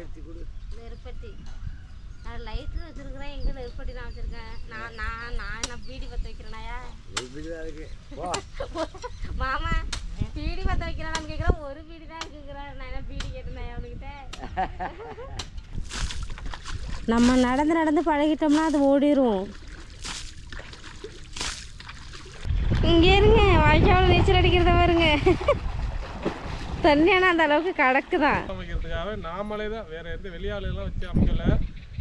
நெருக்கடிச்சு கொடு. நெருப்பட்டி. நான் லைட்ரு வச்சிருக்கிறேன் எங்கே நெருப்பட்டி நான் வச்சிருக்கேன். நான் நான் நான் நான் பீடி பற்ற வைக்கிறேனாயா ஒரு பீடி தான் இருக்கு. மாமா பீடி பற்ற வைக்கிறான்னு கேட்குறேன் ஒரு பீடி தான் இருக்குங்கிறார் நான் என்ன பீடி கேட்டேன் அவனுக்கிட்ட நம்ம நடந்து நடந்து பழகிட்டோம்னா அது ஓடிரும். இங்கே இருங்க வாய்க்காவில் நீச்சல் அடிக்கிறத பாருங்க. தண்ணி ஆனால் அந்த அளவுக்கு கடக்குதான் அமைக்கிறதுக்காக நாமளே தான் வேற எந்த வெளியாளெல்லாம் வச்சு அமைக்கல.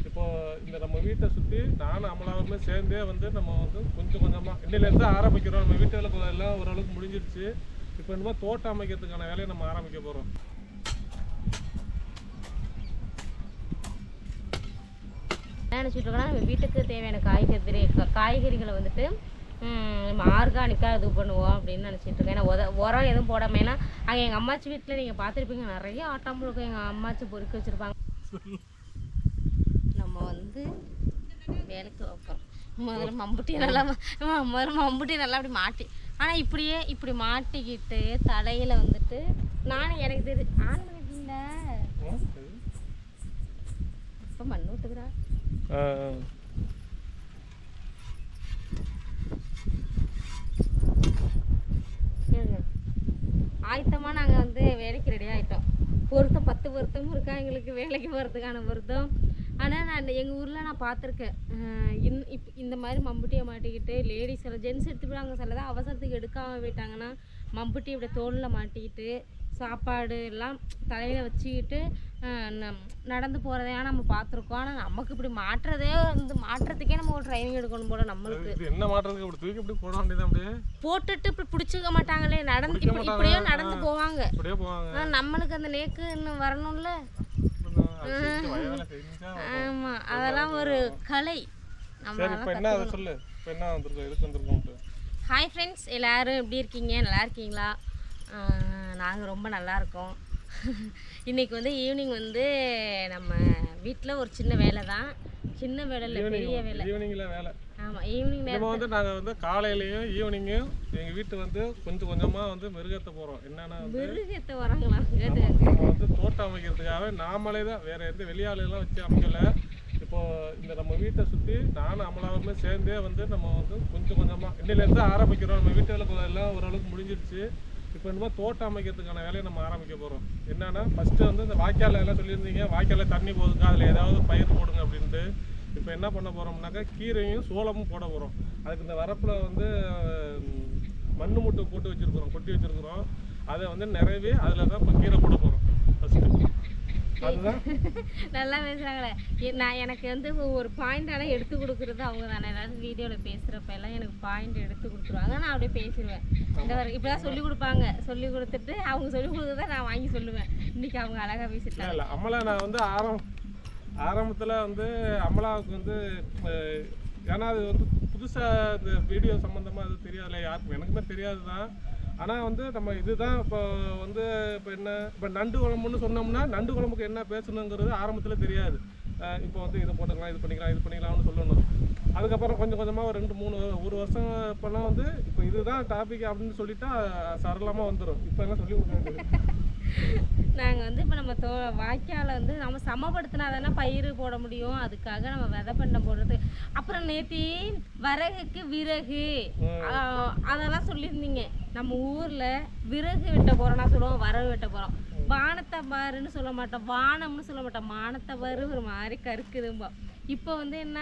இப்போ இந்த நம்ம வீட்டை சுற்றி நானும் அமலாவுமே சேர்ந்தே வந்து நம்ம வந்து கொஞ்சம் கொஞ்சமாக இன்னிலேருந்து ஆரம்பிக்கிறோம். நம்ம வீட்டு வேலை எல்லாம் ஓரளவுக்கு முடிஞ்சிருச்சு. இப்போ என்னமோ தோட்டம் அமைக்கிறதுக்கான வேலையை நம்ம ஆரம்பிக்க போகிறோம் என்ன நினச்சிட்டு இருக்கோம்னா நம்ம வீட்டுக்கு தேவையான காய்கறி காய்கறிகளை வந்துட்டு நம்ம ஆர்கானிக்காக இது பண்ணுவோம் அப்படின்னு நினச்சிட்டு இருக்கேன். ஏன்னா உத உரம் எதுவும் போடாம ஏன்னா அங்கே எங்கள் அம்மாச்சி வீட்டில் நீங்கள் பார்த்துருப்பீங்க நிறைய ஆட்டாம்புழுக்கம் எங்கள் அம்மாச்சி பொறுக்கி வச்சுருப்பாங்க. நம்ம வந்து வேலைக்கு வைப்போம் முதல்ல மம்புட்டியை நல்லா முதல்ல மம்புட்டியை நல்லா அப்படி மாட்டி. ஆனால் இப்படியே இப்படி மாட்டிக்கிட்டு தலையில் வந்துட்டு நானும் எனக்கு தெரியுது ஆன் பண்ணிட்டீங்களா இப்போ மண் விட்டுக்கிறா ஆயத்தமாக நாங்கள் வந்து வேலைக்கு ரெடி ஆகிட்டோம் பொருத்தம் பத்து பொருத்தமும் இருக்கா எங்களுக்கு வேலைக்கு போகிறதுக்கான பொருத்தம். ஆனால் நான் எங்கள் ஊரில் நான் பார்த்துருக்கேன் இந் இப் இந்த மாதிரி மம்புட்டியை மாட்டிக்கிட்டு லேடிஸ் எல்லாம் ஜென்ஸ் எடுத்து சில சிலதான் அவசரத்துக்கு எடுக்காமல் போயிட்டாங்கன்னா மம்புட்டி இப்படி தோளில் மாட்டிக்கிட்டு சாப்பாடு எல்லாம் தலையில் வச்சுக்கிட்டு நடந்து போகிறதையா நம்ம பார்த்துருக்கோம். ஆனால் நமக்கு இப்படி மாட்டுறதே வந்து மாட்டுறதுக்கே நம்ம ஒரு ட்ரைனிங் எடுக்கணும் போல நம்மளுக்கு. என்ன மாட்டுறதுக்கு அப்படி தூக்கி அப்படி போட வேண்டியது அப்படியே. போட்டுட்டு இப்படி பிடிச்சிக்க மாட்டாங்களே நடந்து இப்படி. இப்படியே நடந்து போவாங்க. அப்படியே போவாங்க. ஆனா நம்மளுக்கு அந்த நேக்கு இன்னும் வரணும்ல? அது செஞ்சு வயவேலை செஞ்சா ஆமா அதெல்லாம் ஒரு கலை. ஹாய் ஃப்ரெண்ட்ஸ் எல்லாரும் எப்படி இருக்கீங்க? நல்லா இருக்கீங்களா? நாங்கள் ரொம்ப நல்லா இருக்கோம். இன்னைக்கு வந்து ஈவினிங் வந்து நம்ம வீட்டில் ஒரு சின்ன வேலை தான். சின்ன வேலை இல்லை பெரிய வேலை. ஈவினிங்ல வேலை. ஆமாம் ஈவினிங் நேரம் வந்து நாங்கள் வந்து காலையிலையும் ஈவினிங்கும் எங்கள் வீட்டு வந்து கொஞ்சம் கொஞ்சமாக வந்து மெருகேற்ற போகிறோம் என்னன்னா மிருகத்தை வராங்களா? நம்ம வந்து தோட்டம் அமைக்கிறதுக்காக நாமளே தான் வேற எந்த வெளியாளெல்லாம் வச்சு அமைக்கல. இப்போ இந்த நம்ம வீட்டை சுற்றி நானும் அமலாவுமே சேர்ந்தே வந்து நம்ம வந்து கொஞ்சம் கொஞ்சமாக இன்னிலேருந்து ஆரம்பிக்கிறோம். நம்ம வீட்டு வேலை எல்லாம் ஓரளவுக்கு முடிஞ்சிருச்சு. இப்போ என்னமோ தோட்டம் அமைக்கிறதுக்கான வேலையை நம்ம ஆரம்பிக்க போகிறோம் என்னென்னா ஃபஸ்ட்டு வந்து இந்த வாய்க்கால் எல்லாம் சொல்லியிருந்தீங்க. வாய்க்காலில் தண்ணி போகுதுங்க அதில் ஏதாவது பயிர் போடுங்க அப்படின்ட்டு. இப்போ என்ன பண்ண போகிறோம்னாக்கா கீரையும் சோளமும் போட போகிறோம் அதுக்கு இந்த வரப்பில் வந்து மண் மூட்டை போட்டு வச்சுருக்குறோம். கொட்டி வச்சுருக்குறோம். அதை வந்து நிறைவே அதில் தான் இப்போ கீரை போட போகிறோம் ஃபஸ்ட்டு நல்லா பேசுகிறாங்களே எ- நான் எனக்கு வந்து ஒரு பாயிண்ட் ஆனால் எடுத்து கொடுக்குறது அவங்க தானே ஏதாவது வீடியோவில் பேசுகிறப்ப எல்லாம் எனக்கு பாயிண்ட் எடுத்து கொடுத்துருவாங்க. நான் அப்படியே பேசிடுவேன் இந்த வரை இப்போ தான் சொல்லி கொடுப்பாங்க. சொல்லி கொடுத்துட்டு அவங்க சொல்லி கொடுத்ததை நான் வாங்கி சொல்லுவேன். இன்னைக்கு அவங்க அழகாக பேசிட்டாங்க. இல்லை அமலா நான் வந்து ஆரம் ஆரம்பத்தில் வந்து அமலாவுக்கு வந்து ஏன்னா அது வந்து புதுசாக இந்த வீடியோ சம்மந்தமாக அது தெரியாதுல்ல யாருக்கும். எனக்குமே தெரியாது தான் ஆனால் வந்து நம்ம இதுதான் இப்போ வந்து இப்போ என்ன இப்போ நண்டு குழம்புன்னு சொன்னோம்னா நண்டு குழம்புக்கு என்ன பேசணுங்கிறது ஆரம்பத்தில் தெரியாது. இப்போ வந்து இது போட்டுக்கலாம் இது பண்ணிக்கலாம் இது பண்ணிக்கலாம்னு சொல்லணும். அதுக்கப்புறம் கொஞ்சம் கொஞ்சமாக ஒரு ரெண்டு மூணு ஒரு வருஷம் இப்போலாம் வந்து இப்போ இதுதான் டாபிக் அப்படின்னு சொல்லிட்டா சரளமாக வந்துடும் இப்போ எல்லாம் சொல்லி கொடுக்க வேண்டியது நாங்கள் வந்து இப்போ நம்ம தோ வாய்க்கால வந்து நம்ம சமப்படுத்தினா தானே பயிர் போட முடியும். அதுக்காக நம்ம விதை பண்ண போடுறது. அப்புறம் நேத்தி வரகுக்கு விறகு. அதெல்லாம் சொல்லியிருந்தீங்க. நம்ம ஊரில் விறகு வெட்ட போகிறோம்னா சொல்லுவோம் வரகு வெட்ட போகிறோம் வானத்தை பாருன்னு சொல்ல மாட்டோம். வானம்னு சொல்ல மாட்டோம். மானத்தை பாரு ஒரு மாதிரி கருக்குதும்போ. இப்போ வந்து என்ன?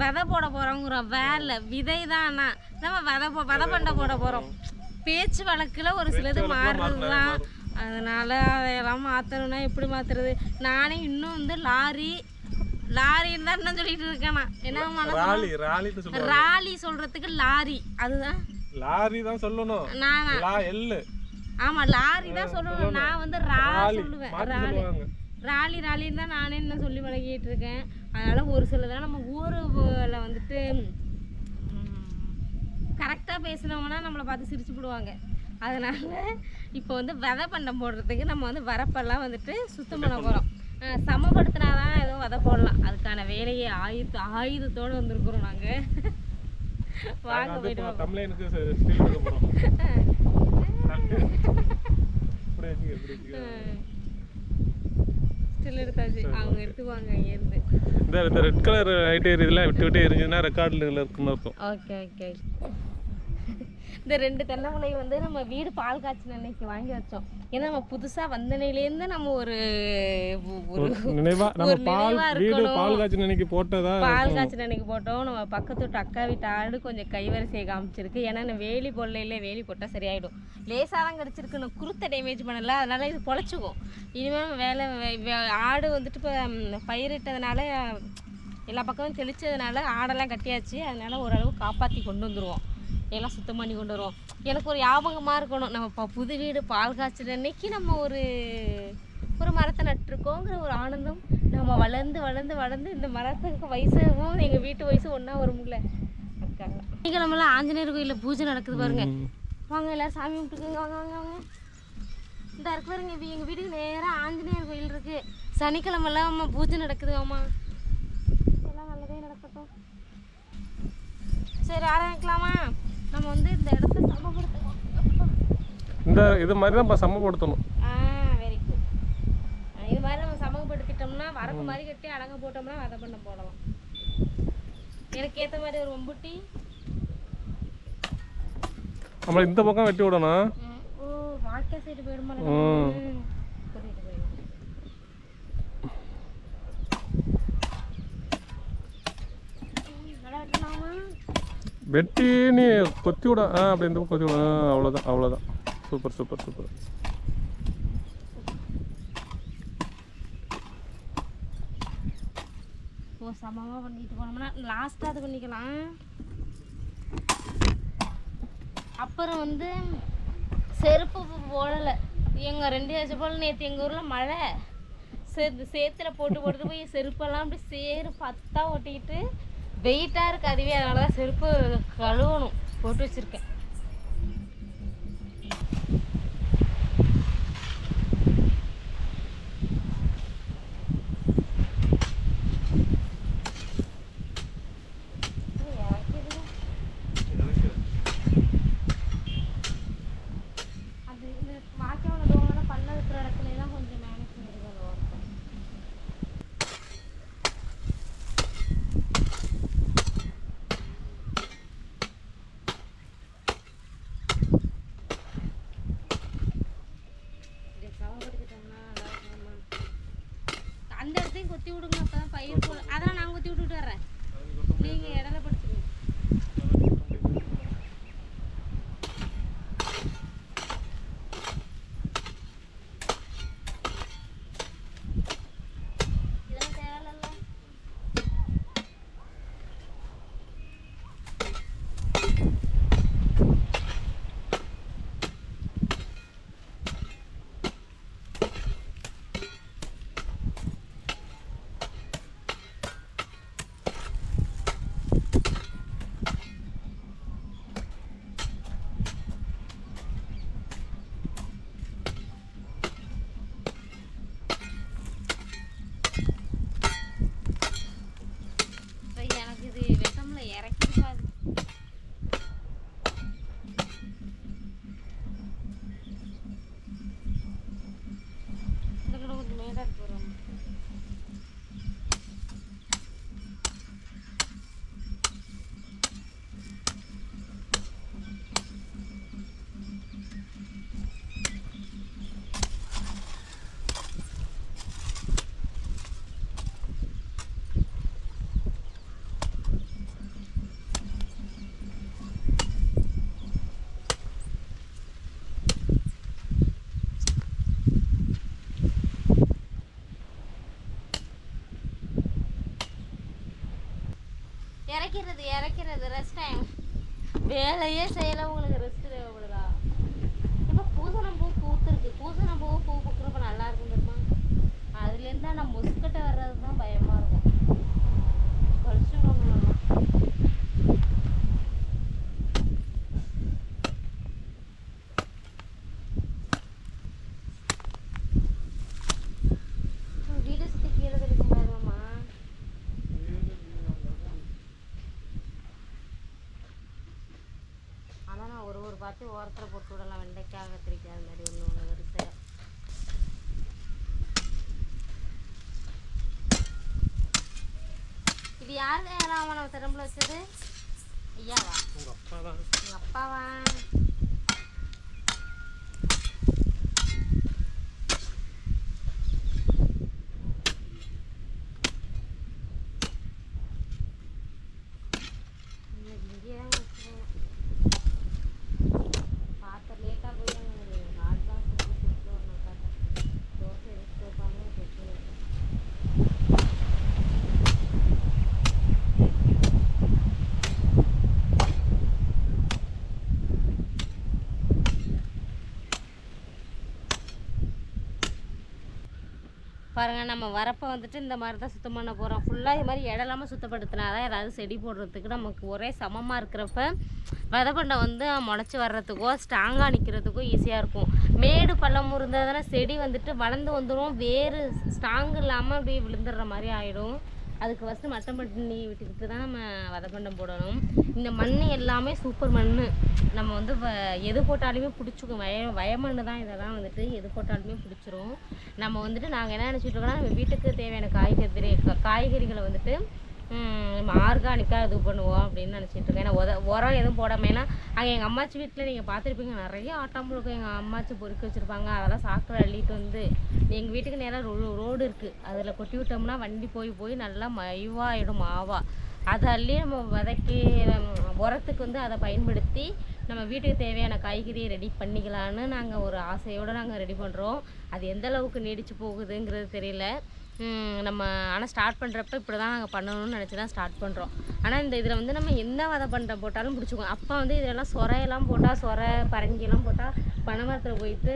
விதை போட போகிறோங்கிறோம் வேலை விதை தான் நம்ம விதை போ விதை பண்ண போட போகிறோம் பேச்சு வழக்கில் ஒரு சிலது மாறுறது தான் அதனால அதையெல்லாம் மாற்றணும்னா எப்படி மாற்றுறது நானே இன்னும் வந்து லாரி லாரின்னு தான் இன்னும் சொல்லிட்டு இருக்கேன் நான். என்ன ராலி ராலின்னு ராலி சொல்றதுக்கு லாரி. அதுதான். லாரி தான் சொல்லணும். நான்? லா எல்லு ஆமா லாரி தான் சொல்லணும். நான் வந்து ரா சொல்லுவேன். ராலி. ராலி ராலின்னு தான் நானே இன்னும் சொல்லி பழகிட்டு இருக்கேன். அதனால ஒரு சிலதெல்லாம் நம்ம ஊரில் வந்துட்டு கரெக்டாக பேசுனோம்னா நம்மளை பார்த்து சிரிச்சு போடுவாங்க. அதனால இப்போ வந்து விதை பண்டம் போடுறதுக்கு நம்ம வந்து வரப்பெல்லாம் வந்துட்டு சுத்தம் பண்ண போகிறோம் சமப்படுத்தினாதான் ஏதோ விதை போடலாம். அதுக்கான வேலையை ஆயுத ஆயுதத்தோடு வந்திருக்கிறோம் நாங்கள் வாங்க போயிட்டு இந்த ரெட் கலர் லைட் எரியுதுல விட்டு விட்டு எரிஞ்சுன்னா ரெக்கார்டில் இருக்குன்னு இருக்கும். Okay okay. இந்த ரெண்டு தென்னமுலை வந்து நம்ம வீடு பால் காய்ச்சின அன்னைக்கு வாங்கி வச்சோம். ஏன்னா நம்ம புதுசாக வந்தனையிலேருந்து நம்ம ஒரு ஒரு நினைவா நம்ம பால் வீடு இருக்கணும். பால் காய்ச்சி அன்னைக்கு போட்டதா பால் காய்ச்சின அன்னைக்கு போட்டோம். நம்ம பக்கத்து வீட்டு அக்கா வீட்டு ஆடு கொஞ்சம் கைவரிசையை காமிச்சிருக்கு. ஏன்னா நான் வேலி போடல வேலி போட்டால் சரியாயிடும். லேசாக தான் கிடச்சிருக்கு. நான் குருத்தை டேமேஜ் பண்ணல. அதனால இது பொழைச்சிக்கும். இனிமேல் வேலை ஆடு வந்துட்டு இப்போ பயிரிட்டதுனால எல்லா பக்கமும் தெளிச்சதுனால ஆடெல்லாம் கட்டியாச்சு. அதனால ஓரளவு காப்பாற்றி கொண்டு வந்துருவோம். எல்லாம் சுத்தம் பண்ணி கொண்டு வருவோம். எனக்கு ஒரு ஞாபகமாக இருக்கணும். நம்ம இப்போ புது வீடு பால் காய்ச்சல் அன்னைக்கு நம்ம ஒரு ஒரு மரத்தை நட்டிருக்கோங்கிற ஒரு ஆனந்தம். நம்ம வளர்ந்து வளர்ந்து வளர்ந்து இந்த மரத்துக்கு வயசும் எங்கள் வீட்டு வயசு ஒன்றா வரும்ல. அதுக்காக சனிக்கிழமெல்லாம் ஆஞ்சநேயர் கோயிலில் பூஜை நடக்குது பாருங்க. வாங்க எல்லாரும் சாமி கும்பிட்டுக்கோங்க. வாங்க வாங்க வாங்க. இந்த இருக்கு பாருங்க எங்கள் வீட்டுக்கு நேராக ஆஞ்சநேயர் கோயில் இருக்கு. சனிக்கிழமெல்லாம் அம்மா பூஜை நடக்குது அம்மா எல்லாம் நல்லதே நடக்கட்டும். சரி ஆரம்பிக்கலாமா நம்ம வந்து இந்த இடத்த சமப்படுத்துவோம் இந்த இது மாதிரி தான் இப்போ சமப்படுத்தணும். ஆ வெரி குட் இது மாதிரி நம்ம சமூகப்படுத்திட்டோம்னா வரப்பு மாதிரி கட்டி அடங்க போட்டோம்னா விதை பண்ண போடலாம். எனக்கு ஏற்ற மாதிரி ஒரு ஒம்புட்டி நம்மள இந்த பக்கம் வெட்டி விடணும். ஓ வாய்க்கா சைடு போயிடுமா? ம். வெட்டி நீ கொத்தி விட. ஆ அப்படி இந்த கொத்தி விட. அவ்வளோதான் அவ்வளோதான் சூப்பர் சூப்பர் சூப்பர். சமமாக பண்ணிட்டு போனோம்னா லாஸ்ட்டாக அது பண்ணிக்கலாம். அப்புறம் வந்து செருப்பு போடலை. எங்கள் ரெண்டு வருஷம் போல் நேற்று எங்கள் ஊரில் மழை. சேத்து சேத்துல போட்டு போட்டு போய் செருப்பெல்லாம் அப்படி சேறு பத்தா ஒட்டிக்கிட்டு வெயிட்டாக இருக்குது அதுவே அதனால தான் செருப்பு கழுவணும் போட்டு வச்சுருக்கேன். வேலையே செய்யல பார்த்து ஓரத்தில் போட்டு விடலாம். வெண்டைக்காய் கத்திரிக்காய் அது மாதிரி ஒன்று ஒன்று வரிசையாக இது யார் ராமன் திரும்பல வச்சது? ஐயாவா? உங்கள் அப்பாவா? உங்கள் அப்பாவா? பாருங்க நம்ம வரப்போ வந்துட்டு இந்த மாதிரி தான் சுத்தம் பண்ண போகிறோம் ஃபுல்லாக இது மாதிரி இடம் இல்லாமல் சுத்தப்படுத்தினா தான் ஏதாவது செடி போடுறதுக்கு நமக்கு ஒரே சமமாக இருக்கிறப்ப விதைப்பண்டை வந்து முளைச்சி வர்றதுக்கோ ஸ்ட்ராங்காக நிற்கிறதுக்கோ ஈஸியாக இருக்கும். மேடு பள்ளம் இருந்ததுன்னா செடி வந்துட்டு வளர்ந்து வந்துடும் வேறு ஸ்ட்ராங் இல்லாமல் அப்படியே விழுந்துடுற மாதிரி ஆகிடும் அதுக்கு ஃபஸ்ட்டு மட்டம் பண்ணி விட்டுக்கிட்டு தான் நம்ம வதக்கண்டம் போடணும். இந்த மண் எல்லாமே சூப்பர் மண் நம்ம வந்து வ- எது போட்டாலுமே பிடிச்சிக்கும். வய வயமண்ணு தான் இதெல்லாம் வந்துட்டு எது போட்டாலுமே பிடிச்சிரும். நம்ம வந்துட்டு நாங்கள் என்ன நினச்சிட்டு இருக்கோம்னா நம்ம வீட்டுக்கு தேவையான காய்கறி காய்கறிகளை வந்துட்டு நம்ம ஆர்கானிக்காக இது பண்ணுவோம் அப்படின்னு நினச்சிட்டு இருக்கேன். ஏன்னா உத உரம் எதுவும் போடாமல் ஏன்னா அங்கே எங்கள் அம்மாச்சி வீட்டில் நீங்கள் பார்த்துருப்பீங்க நிறைய ஆட்டாம்புழுக்கம் எங்கள் அம்மாச்சி பொறுக்கி வச்சுருப்பாங்க. அதெல்லாம் சாக்கடை அள்ளிட்டு வந்து எங்கள் வீட்டுக்கு நேராக ரோ ரோடு இருக்குது அதில் கொட்டி விட்டோம்னா வண்டி போய் போய் நல்லா மய்வாயிடும் மாவா. அதை அள்ளி நம்ம விதைக்கி உரத்துக்கு வந்து அதை பயன்படுத்தி நம்ம வீட்டுக்கு தேவையான காய்கறியை ரெடி பண்ணிக்கலான்னு நாங்கள் ஒரு ஆசையோடு நாங்கள் ரெடி பண்ணுறோம் அது எந்த அளவுக்கு நீடிச்சு போகுதுங்கிறது தெரியல. நம்ம ஆனால் ஸ்டார்ட் பண்ணுறப்ப இப்படி தான் நாங்கள் பண்ணணும்னு நினச்சி தான் ஸ்டார்ட் பண்ணுறோம் ஆனால் இந்த இதில் வந்து நம்ம என்ன விதை பண்ணுற போட்டாலும் பிடிச்சிக்கும். அப்போ வந்து இதெல்லாம் சொரையெல்லாம் போட்டால் சொரை பரங்கியெல்லாம் போட்டால் பனைமரத்தில் போயிட்டு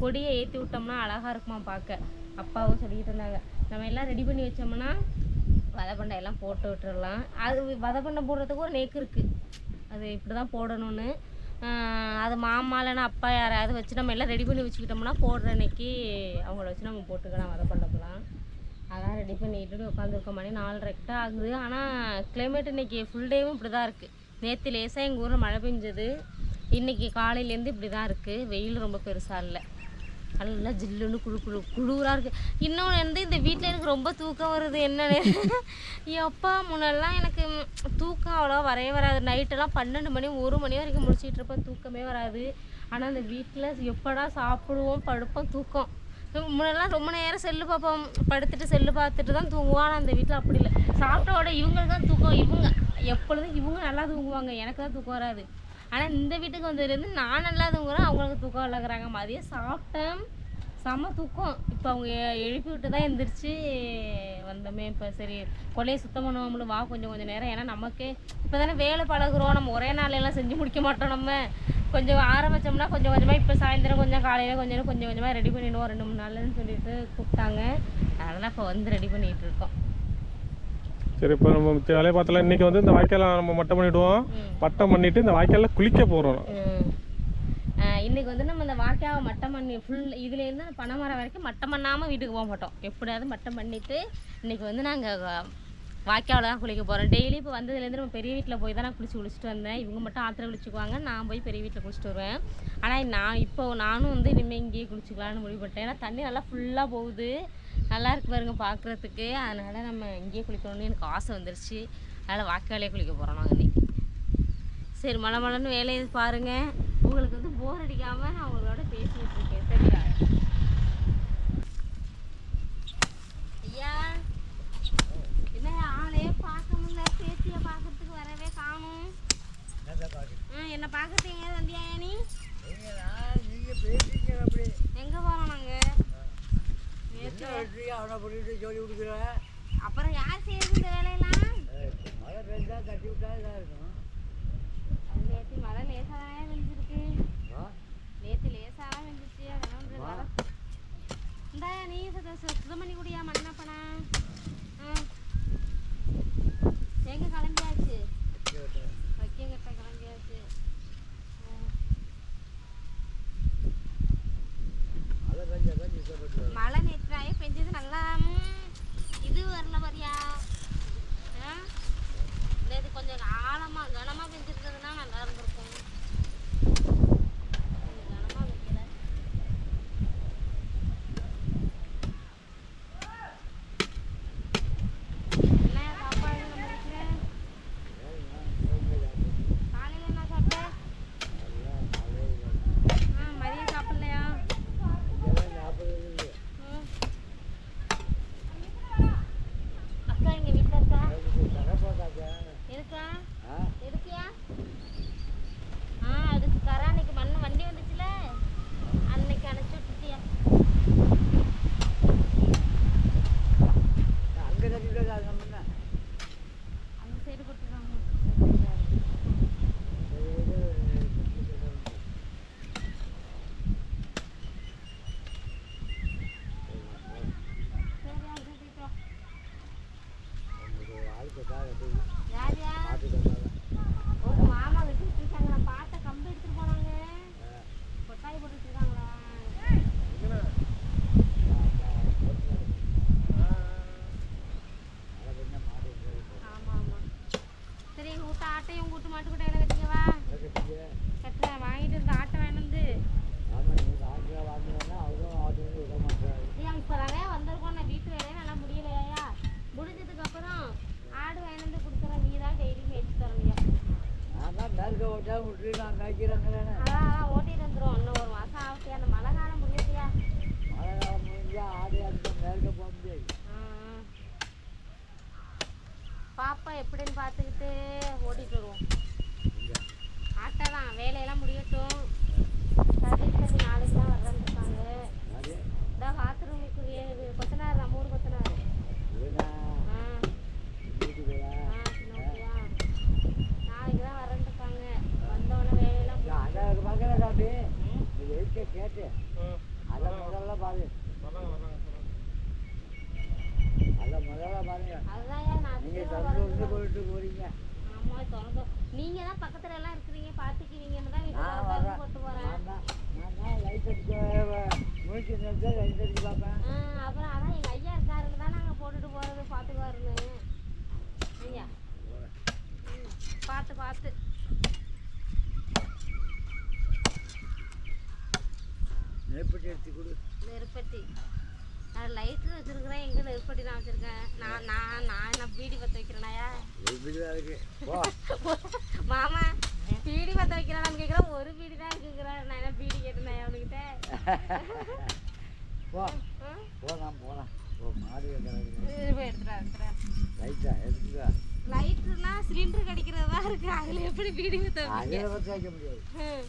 கொடியை ஏற்றி விட்டோம்னா அழகாக இருக்குமா பார்க்க. அப்பாவும் சொல்லிக்கிட்டு இருந்தாங்க. நம்ம எல்லாம் ரெடி பண்ணி வச்சோம்னா பண்ண எல்லாம் போட்டு விட்டுடலாம் அது வதை பண்ண போடுறதுக்கு ஒரு நேக்கு இருக்குது அது இப்படி தான் போடணும்னு அது மாமா இல்லைன்னா அப்பா யாராவது வச்சு நம்ம எல்லாம் ரெடி பண்ணி வச்சுக்கிட்டோம்னா போடுற அன்னைக்கு அவங்கள வச்சு நம்ம போட்டுக்கலாம் வதை பண்ணப்போலாம் அதான் ரெடி பண்ணிட்டு உட்காந்துருக்க மணி நாலு கிட்ட ஆகுது. ஆனால் கிளைமேட் இன்றைக்கி ஃபுல் டேவும் இப்படி தான் இருக்குது நேற்று லேசாக எங்கள் ஊரில் மழை பெஞ்சது. இன்றைக்கி காலையிலேருந்து இப்படி தான் இருக்குது வெயில் ரொம்ப பெருசாக இல்லை. நல்லா ஜில்லுன்னு குழு குழு குளிராக இருக்குது இன்னொன்று வந்து இந்த வீட்டில் எனக்கு ரொம்ப தூக்கம் வருது. என்னன்னு எப்பா முன்னெல்லாம் எனக்கு தூக்கம் அவ்வளோ வரவே வராது. நைட்டெல்லாம் பன்னெண்டு மணி ஒரு மணி வரைக்கும் முடிச்சிட்டு இருப்பேன். தூக்கமே வராது. ஆனால் இந்த வீட்டில் எப்படா சாப்பிடுவோம் படுப்போம் தூக்கம். முன்னெல்லாம் ரொம்ப நேரம் செல்லு பார்ப்போம் படுத்துட்டு செல்லு பார்த்துட்டு தான் தூங்குவோம் ஆனால் அந்த வீட்டில் அப்படி இல்லை. சாப்பிட்டோட இவங்களுக்கு தான் தூக்கம். இவங்க எப்பொழுதும் இவங்க நல்லா தூங்குவாங்க. எனக்கு தான் தூக்கம் வராது. ஆனால் இந்த வீட்டுக்கு வந்ததுலேருந்து நான் நல்லா தூங்குறேன். அவங்களுக்கு தூக்கம் இல்லைங்கிறாங்க மதியம் சாப்பிட்டேன். செம தூக்கம். இப்போ அவங்க எழுப்பி விட்டு தான் எந்திரிச்சு வந்தோமே. இப்போ சரி கொலையை சுத்தம் பண்ணுவோம்ல வா கொஞ்சம் கொஞ்சம் நேரம். ஏன்னா நமக்கே இப்போ தானே வேலை பழகுறோம். நம்ம ஒரே நாளையெல்லாம் செஞ்சு முடிக்க மாட்டோம் நம்ம. கொஞ்சம் ஆரம்பிச்சோம்னா கொஞ்சம் கொஞ்சமாக இப்போ சாயந்தரம் கொஞ்சம் காலையில் கொஞ்சம் கொஞ்சம் கொஞ்சமாக ரெடி பண்ணிடுவோம். ரெண்டு மூணு நாள்னு சொல்லிட்டு கூப்பிட்டாங்க. அதெல்லாம் இப்போ வந்து ரெடி பண்ணிகிட்டு இருக்கோம். சரி இப்போ நம்ம வேலையை பார்த்தலாம் இன்னைக்கு வந்து இந்த வாய்க்கால நம்ம மட்டம் பண்ணிடுவோம். ம். பட்டம் பண்ணிட்டு இந்த வாய்க்காலில் குளிக்க போகிறோம் இன்றைக்கி இன்னைக்கு வந்து நம்ம இந்த வாய்க்காவை மட்டம் பண்ணி ஃபுல் இதுலேருந்து பனை மரம் வரைக்கும் மட்டம் பண்ணாமல் வீட்டுக்கு போக மாட்டோம். எப்படியாவது மட்டம் பண்ணிட்டு இன்னைக்கு வந்து நாங்கள் வாய்க்காவில் தான் குளிக்க போகிறோம் டெய்லி இப்போ வந்ததுலேருந்து நம்ம பெரிய வீட்டில் போய் தான் நான் குளிச்சு குளிச்சுட்டு வந்தேன். இவங்க மட்டும் ஆற்றுல குளிச்சுக்குவாங்க நான் போய் பெரிய வீட்டில் குளிச்சுட்டு வருவேன். ஆனால் நான் இப்போ நானும் வந்து இனிமேல் இங்கேயே குளிச்சுக்கலான்னு முடிவு பண்ணிட்டேன். ஏன்னா தண்ணி நல்லா ஃபுல்லாக போகுது. நல்லா இருக்கு பாருங்க பார்க்குறதுக்கு அதனால் நம்ம இங்கேயே குளிக்கணும்னு எனக்கு ஆசை வந்துருச்சு. அதனால் வாய்க்காலே குளிக்க போகிறோம் நாங்கள் சரி மழை மழைன்னு வேலையை பாருங்கள் உங்களுக்கு வந்து போர் அடிக்காம நான் உங்களோட பேசிட்டு இருக்கேன் சரியா? ஐயா என்ன ஆளே பார்க்க முடியல பேத்திய பார்க்கறதுக்கு வரவே காணும். என்ன பார்க்கறதுக்கு எங்கேயாவது வந்தியா நீ நீங்களா நீங்க பேசுறீங்க அப்படி. எங்க போறோம் நாங்க? என்ன வெற்றி அவனை பண்ணிட்டு சொல்லி கொடுக்குற? அப்புறம் யார் செய்யுது இந்த வேலையெல்லாம்? மழை பெஞ்சா தட்டி விட்டா இதாக இருக்கும். வேலையெல்லாம் முடியட்டும் சதீஷ் தம்பி நாளைக்கு தான் வர்றேன்னு இருக்காங்க இந்த பாத்ரூமுக்கு கொத்தனார் நம்ம ஊர் கொத்தனார் ஆ ஆ சின்ன பிள்ளையா நாளைக்கு தான் வரேன்னு இருக்காங்க வந்தவொடனே வேலையெல்லாம் முடிச்சு ஆ, அதை முதல்ல பாரு வர்றாங்க, வர்றாங்க, வர்றாங்க. அதை முதல்ல பாருங்க அதுதான் ஏன் நான் நீங்க சீக்கிரமா திறந்து வரேன்னு விட்டு போயிட்டு போறீங்க ஆமா திறந்து நீங்க தான் பக்கத்துல எல்லாம் இருக்கிறீங்க பாத்துக்குவீங்கன்னு தான் வீட்டுல நான் திறந்து வரேன். போட்டு போறேன் நான் தான் நான் தான் லைட் அடிக்க முடிச்சு நிறுத்த லைட் அடிச்சு பார்ப்பேன் ஆ, அப்புறம் அதான் எங்க ஐயா இருக்காருன்னு தான் நாங்க போட்டுட்டு போறது பாத்துக்குவாருன்னு ஐயா ம், பார்த்து பார்த்து நெருப்பட்டி எடுத்து கொடு. நெருப்பட்டி. நான் லைட்டர் வச்சிருக்கிறேன் எங்க நெருப்பட்டி நான் வச்சிருக்கேன்? நான் நான் நான் நான் பீடி பத்த வைக்கிறேனாயா? ஒரு பிடி தான் இருக்கு. மாமா பீடி பத்த வைக்கிறான்னு கேக்குறேன். ஒரு பீடி தான் இருக்குங்கிறேன் நான் என்ன பீடி கேட்டேன் அவனுக்கிட்ட போ? போலாம் போலாம். போ மாடு எடுத்துறேன் எடுத்துறேன் லைட்டா சிலிண்டர் கடிக்கிறது இருக்கு? அதுல எப்படி பீடி பற்றி வைக்க முடியாது ம்.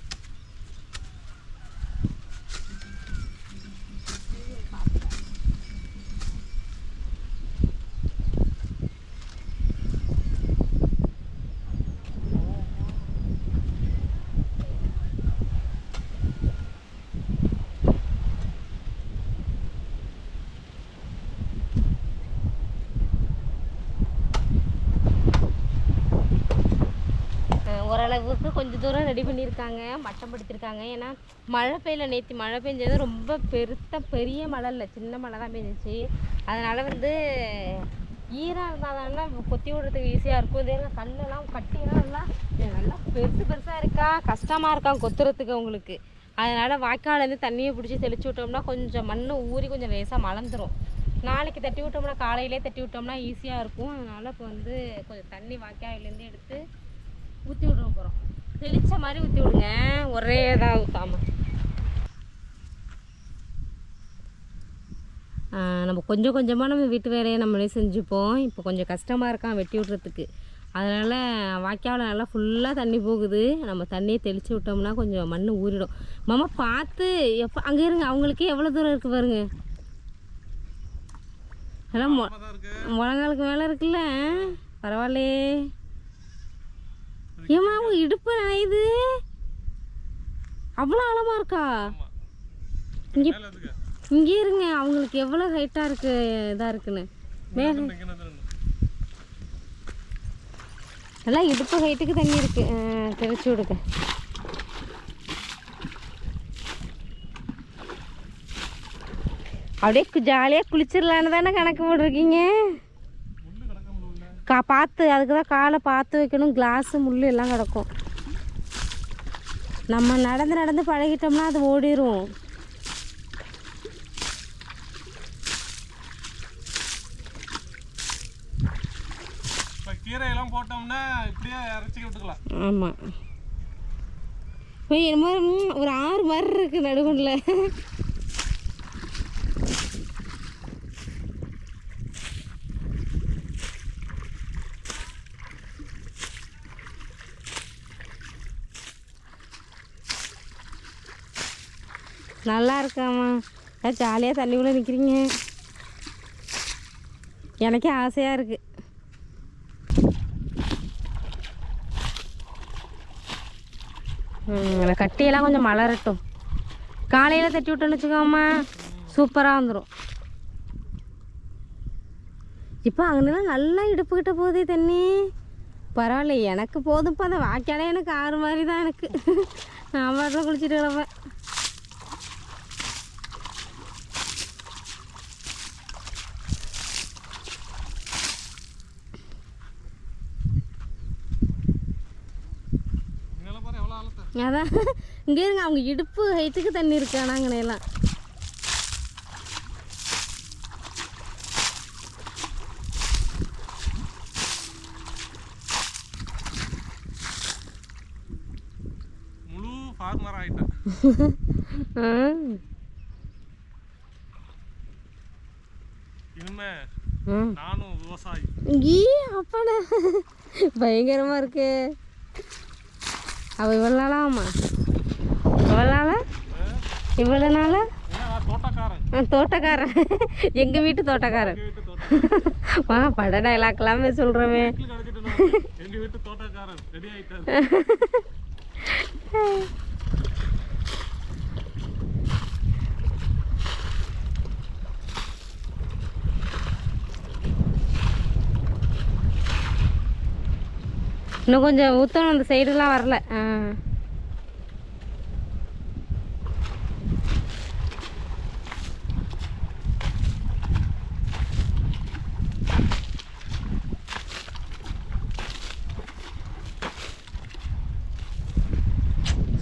அஹ் ஓரளவுக்கு கொஞ்சம் தூரம் ரெடி பண்ணியிருக்காங்க மட்டம் படுத்திருக்காங்க. ஏன்னா மழை பெய்யல நேற்று மழை பெஞ்சது ரொம்ப பெருத்த பெரிய மழை இல்லை சின்ன மழை தான் பெஞ்சிச்சு. அதனால் வந்து ஈரம் இருந்தால் தானே கொத்தி விடுறதுக்கு ஈஸியாக இருக்கும். இதே கல்லெல்லாம் கட்டியெல்லாம் நல்லா நல்லா பெருசு பெருசாக இருக்கா? கஷ்டமாக இருக்கா கொத்துறதுக்கு அவங்களுக்கு அதனால் வாய்க்காலேருந்து தண்ணியை பிடிச்சி தெளிச்சு விட்டோம்னா கொஞ்சம் மண் ஊறி கொஞ்சம் லேசாக மலர்ந்துடும் நாளைக்கு தட்டி விட்டோம்னா காலையிலே தட்டி விட்டோம்னா ஈஸியாக இருக்கும். அதனால் இப்போ வந்து கொஞ்சம் தண்ணி வாய்க்காலேருந்து எடுத்து ஊற்றி விட போகிறோம் தெளிச்ச மாதிரி ஊற்றி விடுங்க. ஒரே இதாக ஊற்றாம நம்ம கொஞ்சம் கொஞ்சமாக நம்ம வீட்டு வேலையை நம்மளே செஞ்சுப்போம். இப்போ கொஞ்சம் கஷ்டமாக இருக்கான் வெட்டி விடுறதுக்கு. அதனால் வாய்க்காவில் நல்லா ஃபுல்லாக தண்ணி போகுது. நம்ம தண்ணியை தெளித்து விட்டோம்னா கொஞ்சம் மண் ஊறிடும். மாமா பார்த்து எப்போ அங்கே இருங்க. அவங்களுக்கே எவ்வளோ தூரம் இருக்குது பாருங்க. எல்லாம் மொ முழங்காலுக்கு மேலே இருக்குல்ல? பரவாயில்லையே. ஏமா உன் இடுப்பு நனையுது அவ்வளோ ஆழமா இருக்கா? இங்கே இங்கே இருங்க அவங்களுக்கு எவ்வளோ ஹைட்டாக இருக்கு இதாக இருக்குன்னு. மேலே. நல்லா இடுப்பு ஹைட்டுக்கு தண்ணி இருக்கு. அஹ் தெளிச்சு விடுங்க. அப்படியே ஜாலியாக குளிச்சிடலான்னு தானே கணக்கு போட்டிருக்கீங்க? கா பார்த்து அதுக்கு தான் காலை பார்த்து வைக்கணும் கிளாஸு முள் எல்லாம் கிடக்கும். நம்ம நடந்து நடந்து பழகிட்டோம்னா அது ஓடிரும். இப்ப கீரை எல்லாம் போட்டோம்னா இப்படியே அரைச்சி விட்டுக்கலாம். ஆமாம் என்னமோ ஒரு ஆறு மாதிரி இருக்கு நடுகுண்டில் நல்லா இருக்காம்மா ஜாலியாக தண்ணிக்குள்ளே நிற்கிறீங்க எனக்கே ஆசையாக இருக்குது ம், அந்த கட்டியெல்லாம் கொஞ்சம் மலரட்டும். காலையில் தட்டி விட்டோன்னு வச்சுக்கோம்மா சூப்பராக வந்துடும் இப்போ அங்கெல்லாம் நல்லா இடுப்புக்கிட்ட போதே தண்ணி. பரவாயில்ல எனக்கு போதும்ப்பா அந்த வாய்க்காலே எனக்கு ஆறு மாதிரி தான் எனக்கு. நான் பாட்டில் குளிச்சுட்டு கிடப்பேன் இங்கெல்லாம் பாரு எவ்வளோ ஆழத்தை அதான். இங்கே இருங்க அவங்க இடுப்பு ஹைட்டுக்கு தண்ணி இருக்கு ஆனாங்கனையெல்லாம் முழு ஃபார்மர் ஆகிட்டேன் ஆ. இனிமே ம் நானும் விவசாயி. ஈ அப்பாடா பயங்கரமாக இருக்கு. அவள் இவ்வளோ நாளாமா இவ்வளோ நாளா? இவ்வளோ நாளா? தோட்டக்காரன். எங்கள் வீட்டு தோட்டக்காரன். வா பட டைலாக்லாமே சொல்கிறோமே வீட்டு தோட்டக்காரன். ரெடி ஆயிட்டாரு. இன்னும் கொஞ்சம் ஊற்றணும் அந்த சைடுலாம் வரல. ஆ.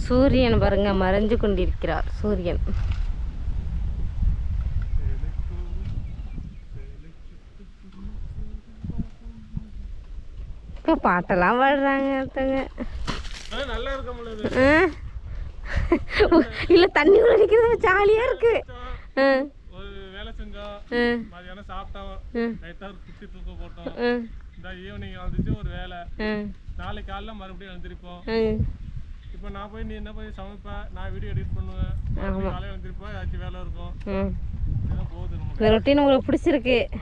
சூரியன் பாருங்க மறைஞ்சு கொண்டிருக்கிறார் சூரியன் இப்போ பாட்டெல்லாம் பாடுறாங்க ஒருத்தங்க ஆ, நல்லா இருக்க முடியாது ஆ? இல்ல தண்ணி உள்ள நிக்கிறது ஜாலியா இருக்கு ஆ, ஒரு வேலை செஞ்சோம் ஆ, மதியானம் சாப்பிட்டோம் ம். லைட்டாக குச்சி தூக்க போட்டோம். ஆ, இந்த ஈவினிங் வந்துச்சு ஒரு வேலை. ஆ, நாளைக்கு காலைல மறுபடியும் எழுந்திருப்போம். இப்போ நான் போய் நீ என்ன போய் சமைப்ப? நான் வீடியோ எடிட் பண்ணுவேன். காலையில் எழுந்திருப்போம். ஏதாச்சும் வேலை இருக்கும். போகுது இந்த ரொட்டீன் உங்களுக்கு பிடிச்சிருக்கு.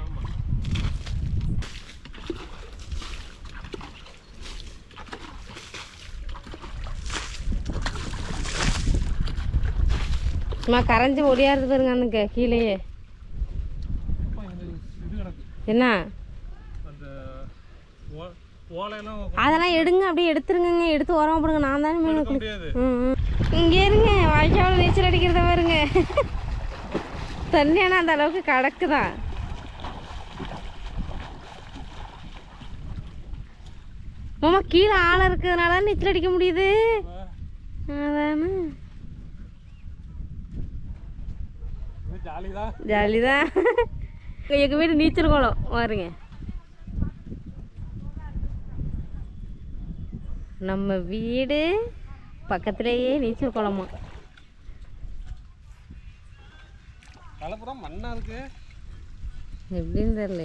சும்மா கரைஞ்சி ஒடியாருது பாருங்க அன்னைக்கு கீழேயே. என்ன? அதெல்லாம் எடுங்க அப்படியே எடுத்துருங்க எடுத்து உரம் போடுங்க. நான் தானே மீன். இங்கே இருங்க வாய்க்காவில் நீச்சல் அடிக்கிறத பாருங்க. தண்ணி ஆனால் அந்த அளவுக்கு கிடக்குதான் மாமா கீழே ஆழம் இருக்கிறதுனால தான் நீச்சல் அடிக்க முடியுது. அதானே இது ஜாலி தான் எங்கள் வீடு நீச்சல் குளம் பாருங்க நம்ம வீடு பக்கத்துலேயே நீச்சல் குளமா கலப்புறம் மண்ணா இருக்கு. எப்படின்னு தெரியல